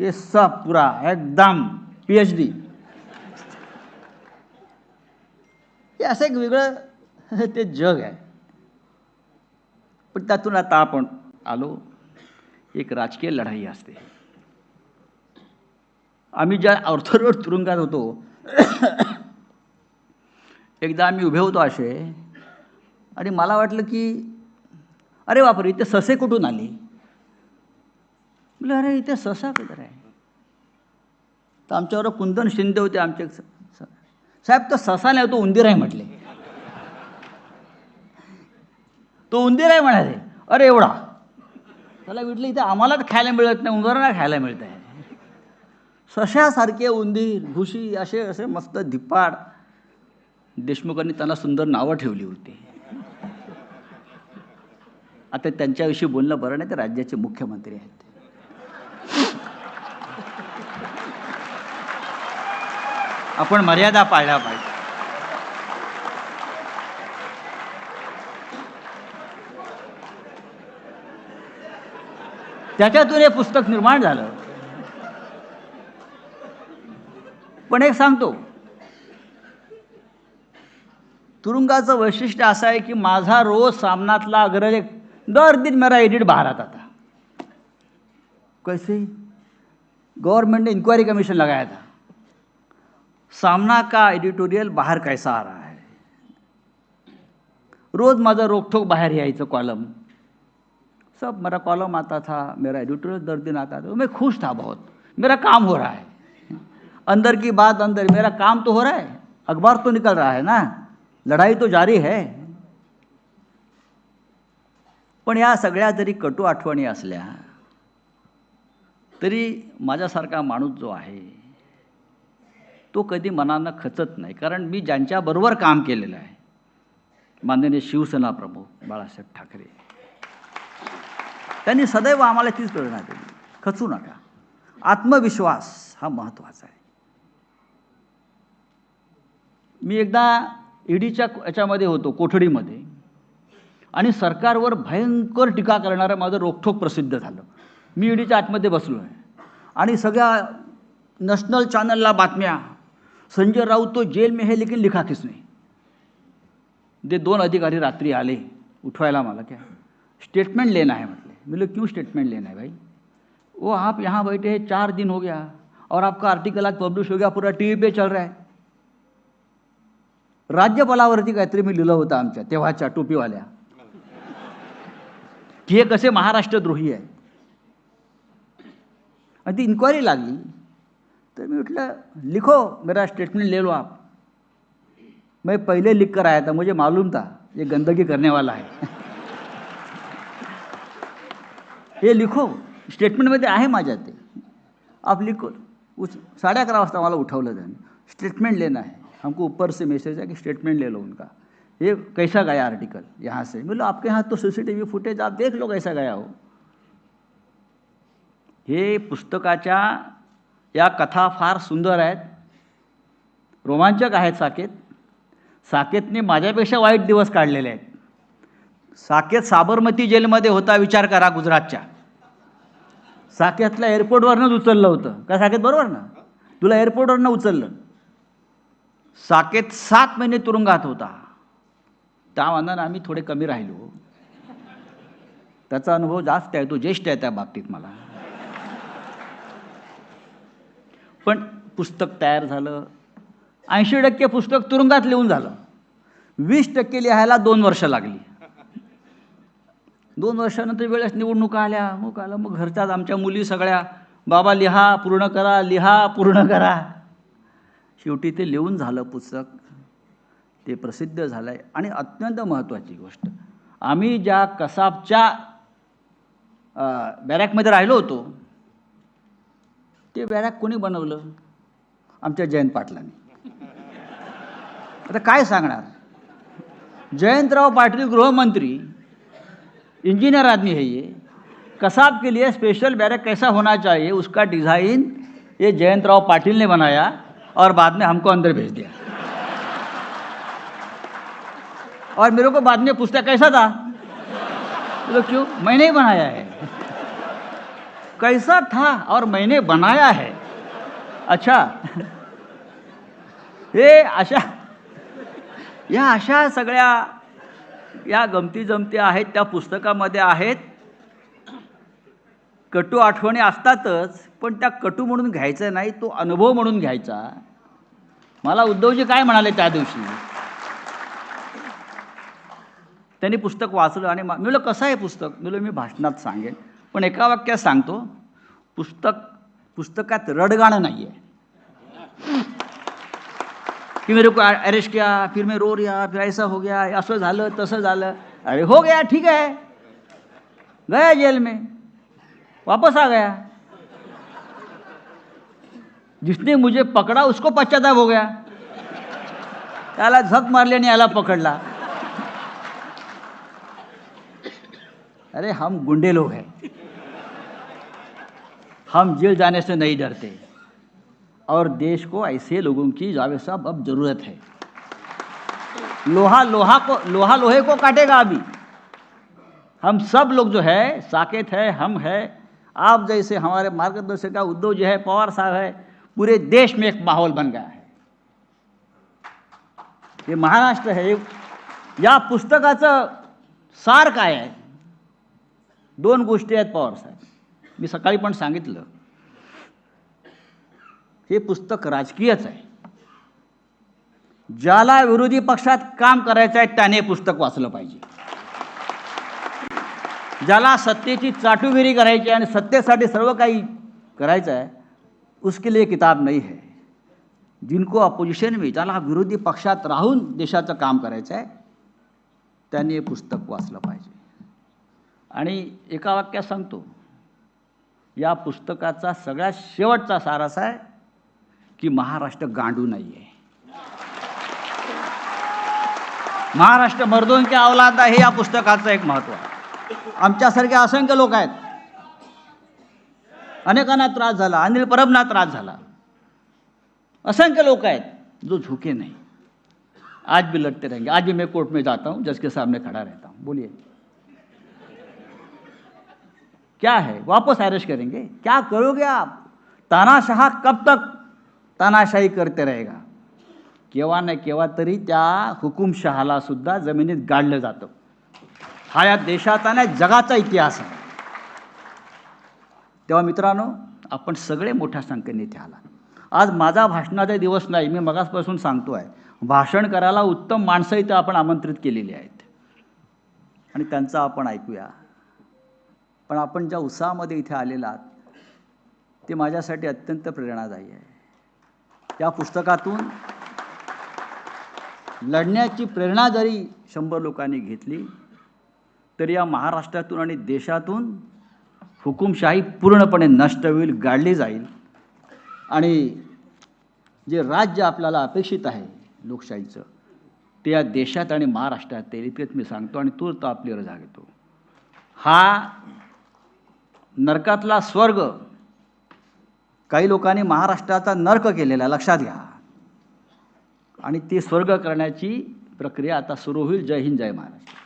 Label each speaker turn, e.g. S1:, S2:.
S1: ये सब पूरा एकदम पीएचडी हे असं एक वेगळं ते जग आहे. पण त्यातून आता आपण आलो एक राजकीय लढाई असते. आम्ही ज्या ऑर्थोडॉक्स तुरुंगात होतो एकदा आम्ही उभे होतो असे आणि मला वाटलं की अरे बापरे इथे ससे कुठून आली? म्हटलं अरे इथे ससा कुठं आहे तर आमच्यावर कुंदन शिंदे होते आमचे. साहेब तो ससा नाही तो उंदीर आहे म्हटले. तो उंदीर आहे म्हणाले. अरे एवढा. त्याला म्हटलं इथे आम्हालाच खायला मिळत नाही उंदरांना खायला मिळत आहे. सशासारखे उंदीर भुशी असे असे मस्त धिप्पाड. देशमुखांनी त्यांना सुंदर नावं ठेवली होती आता त्यांच्याविषयी बोलणं बरं नाही ते राज्याचे मुख्यमंत्री आहेत. आपण मर्यादा पाळल्या पाहिजे. त्याच्यातून हे पुस्तक निर्माण झालं. पण एक सांगतो. तुरुंगाचं वैशिष्ट्य असं आहे की माझा रोज सामनातला अग्रज एक दर दिन मेरा एडिट बाहर आता. था कैसे? गवर्नमेंट ने इंक्वायरी कमीशन लगाया था. सामना का एडिटोरियल बाहर कैसा आ रहा है? रोज माझं रोकठोक बाहेर यायचं कॉलम। सब मेरा कॉलम आता था, मेरा एडिटोरियल दर दिन आता था मैं खुश था बहुत। मेरा काम हो रहा है। अंदर की बात अंदर, मेरा काम तो हो रहा है। अखबार तो निकल रहा है ना? लढाई तो जारी है। पण या सगळ्या जरी कटू आठवणी असल्या, तरी माझ्यासारखा माणूस जो आहे तो कधी मनानं खचत नाही. कारण मी ज्यांच्याबरोबर काम केलेलं आहे माननीय शिवसेना प्रमुख बाळासाहेब ठाकरे. त्यांनी सदैव आम्हाला तीच प्रेरणा दिली. खचू नका. आत्मविश्वास हा महत्त्वाचा आहे. मी एकदा ईडीच्या याच्यामध्ये होतो कोठडीमध्ये. आणि सरकारवर भयंकर टीका करणारं माझं रोखठोक प्रसिद्ध झालं. मी ईडीच्या आतमध्ये बसलो आहे आणि सगळ्या नॅशनल चॅनलला बातम्या संजय राऊत तो जेल में है, लेकिन लिखा किसने? ते दोन अधिकारी रात्री आले, उठवायला मला क्या? स्टेटमेंट लेना है मतलब। बोले, क्यों स्टेटमेंट लेना है भाई? वो आप यहाँ बैठे हैं, चार दिन हो गया, और आपका आर्टिकल आज पब्लिश हो गया, पूरा टी व्ही पे चल रहा है। राज्यपालावरती काहीतरी मी लिहिलं होतं आमच्या, तेव्हाच्या टोपीवाल्या। की हे कसे महाराष्ट्रद्रोही आहे आणि ती इन्क्वायरी लागली। तर मी म्हटलं लिखो मेरा स्टेटमेंट ले लो आप. मैं पहले लिख कर आया था मुझे मालूम था ये गंदगी करने वाला है। हे लिखो स्टेटमेंटमध्ये आहे माझ्या ते. आप लिखो. उस साडे अकरा वाजता मला उठवलं त्यांनी. स्टेटमेंट लेना है हमको ऊपर से मैसेज है कि स्टेटमेंट ले लो उनका. ये कैसा गया आर्टिकल यहाँ से. बोलो आपके यहाँ तो C C T V footage आप देख लो कैसा गया हो. हे पुस्तकाच्या या कथा फार सुंदर आहेत. रोमांचक आहेत साकेत. साकेतने माझ्यापेक्षा वाईट दिवस काढलेले आहेत. साकेत साबरमती जेलमध्ये होता विचार करा गुजरातच्या. साकेतला एअरपोर्टवरनंच उचललं होतं. का साकेत बरोबर ना? तुला एअरपोर्टवरनं उचललं. साकेत सात महिने तुरुंगात होता. त्या मानानं आम्ही थोडे कमी राहिलो. त्याचा अनुभव जास्त आहे तो ज्येष्ठ आहे त्या बाबतीत मला. पण पुस्तक तयार झालं. ऐंशी टक्के पुस्तक तुरुंगात लिहून झालं. वीस टक्के लिहायला दोन वर्ष लागली. दोन वर्षानंतर वेळेस निवडणुका आल्या. मग आलं मग घरच्याच आमच्या मुली सगळ्या बाबा लिहा पूर्ण करा लिहा पूर्ण करा. शेवटी ते लिहून झालं पुस्तक. ते प्रसिद्ध झालं आहे आणि अत्यंत महत्त्वाची गोष्ट आम्ही ज्या कसाबच्या बॅरॅकमध्ये राहिलो होतो ते बॅरॅक कोणी बनवलं? आमच्या जयंत पाटलांनी. आता काय सांगणार? जयंतराव पाटील गृहमंत्री इंजीनियर आदमी है ये. कसाब के लिए स्पेशल बैरक कैसा होना चाहिए? उसका डिज़ाइन ये जयंतराव पाटिल ने बनाया और बाद में हमको अंदर भेज दिया। और मेरे को बाद में पूछता कैसा था? बोलो क्यों? मैंने ही बनाया है। कैसा था और मैंने बनाया है। अच्छा। हे अशा या अशा सगळ्या या गमती जमती आहेत त्या पुस्तकामध्ये आहेत. कटू आठवणी असतातच पण त्या कटू म्हणून घ्यायचं नाही तो अनुभव म्हणून घ्यायचा. मला उद्धवजी काय म्हणाले त्या दिवशी? त्यांनी पुस्तक वाचलं आणि मा- मी कसं आहे पुस्तक? मी मी भाषणात सांगेन. पण एका वाक्यात सांगतो पुस्तक पुस्तकात रडगाणं नाही आहे कि मेरे को अरेस्ट किया फिर मैं रो रिया फिर ऐसा हो गया असं झालं तसं झालं. अरे हो गया ठीक है गया जेल में. वापस आ गया. जिसने मुझे पकड़ा उसको पश्चाताप हो गया. त्याला झक मारली आणि याला पकडला. अरे हम गुंडे लोग हैं. हम जेल जाने से नहीं डरते। और देश को ऐसे लोगों की जावेद साहब अब ज़रूरत है। लोहा लोहा को, लोहा लोहे को काटेगा अभी। हम सब लोग जो है, साकेत है, हम है, आप जैसे हमारे मार्गदर्शक का उद्धव जो है, पवार साहब है, पूरे देश में एक माहौल बन गया है। हे महाराष्ट्र है, या पुस्तकाचं सार काय आहे? दोन गोष्टी आहेत पवार साहेब। मी सकाळी पण सांगितलं. हे पुस्तक राजकीयच आहे. ज्याला विरोधी पक्षात काम करायचं आहे त्याने पुस्तक वाचलं पाहिजे. ज्याला सत्तेची चाटुगिरी करायची आहे आणि सत्तेसाठी सर्व काही करायचं आहे उसके लिए किताब नाही है जिनको अपोजिशन में ज्याला विरोधी पक्षात राहून देशाचं काम करायचं आहे त्यांनी हे पुस्तक वाचलं पाहिजे. आणि एका वाक्यात सांगतो. या पुस्तकाचा सगळ्यात शेवटचा सार असा आहे की महाराष्ट्र गांडू नाही आहे महाराष्ट्र मर्दोंच्या अवलाद आहे या पुस्तकाचं एक महत्त्व आमच्यासारखे असंख्य लोक आहेत. अनेकांना त्रास झाला अनिल परबना त्रास झाला. असंख्य लोक आहेत जो झुके नाही. आज भी लड़ते रहेंगे. आज भी मैं कोर्ट में जाता हूँ जज के सामने खड़ा रहता हूँ. बोलिए. क्या है? वापस अरेस्ट करेंगे। क्या करोगे आप? तानाशाह कब तक तानाशाही करते रहेगा? केव्हा नाही केव्हा तरी त्या हुकुमशहाला सुद्धा जमिनीत गाडलं जातं. हा या देशाचा नाही जगाचा इतिहास आहे. तेव्हा मित्रांनो आपण सगळे मोठ्या संख्येने इथे आला. आज माझा भाषणाचा दिवस नाही मी मगासपासून सांगतो आहे भाषण करायला उत्तम माणसं इथं आपण आमंत्रित केलेली आहेत. आणि त्यांचा आपण ऐकूया. पण आपण ज्या उत्साहामध्ये इथे आलेला आहात ते माझ्यासाठी अत्यंत प्रेरणादायी आहे. त्या पुस्तकातून लढण्याची प्रेरणा जरी शंभर लोकांनी घेतली तरी या महाराष्ट्रातून आणि देशातून हुकुमशाही पूर्णपणे नष्ट होईल गाडली जाईल. आणि जे राज्य आपल्याला अपेक्षित आहे लोकशाहीचं ते या देशात आणि महाराष्ट्रात येईल इतकेच मी सांगतो आणि तूर्त आपली रजा घेतो हा नरकातला स्वर्ग काही लोकांनी महाराष्ट्राचा नर्क केलेला लक्षात घ्या. आणि ते स्वर्ग करण्याची प्रक्रिया आता सुरू होईल. जय हिंद जय महाराष्ट्र.